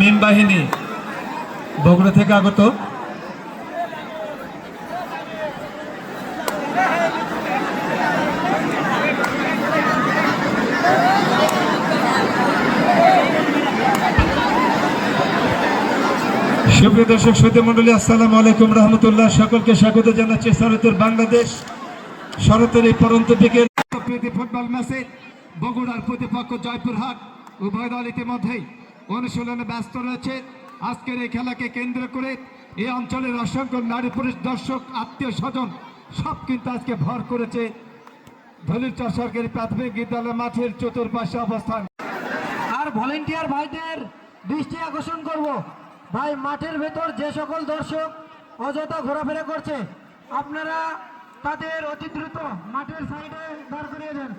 মিম বাহিনী, বগুড়া থেকে আগত। সুপ্রিয় দর্শক সৈতে মন্ডলী আসসালামু আলাইকুম রহমতুল্লাহ। সকলকে স্বাগত জানাচ্ছি শরতের বাংলাদেশ। শরতের এই পরন্ত বিকেল ফুটবল ম্যাচে বগুড়ার প্রতিপক্ষ জয়পুরহাট উভয় দল ইতিমধ্যেই অনুশীলনে ব্যস্ত রয়েছে। আজকের এই খেলাকে কেন্দ্র করে এই অঞ্চলের অসংখ্য নারী পুরুষ, দর্শক, আত্মীয় স্বজন সব কিন্তু আজকে ভর করেছে। ধলিরচর সরকারি প্রাথমিক বিদ্যালয় মাঠের চতুর্পাশে অবস্থান। আর ভলেন্টিয়ার ভাইদের দৃষ্টি আকর্ষণ করব। ভাই, মাঠের ভেতর যে সকল দর্শক অযথা ঘোরাফেরা করছে, আপনারা তাদের অতি দ্রুত মাঠের সাইডে দাঁড় করিয়ে দেন।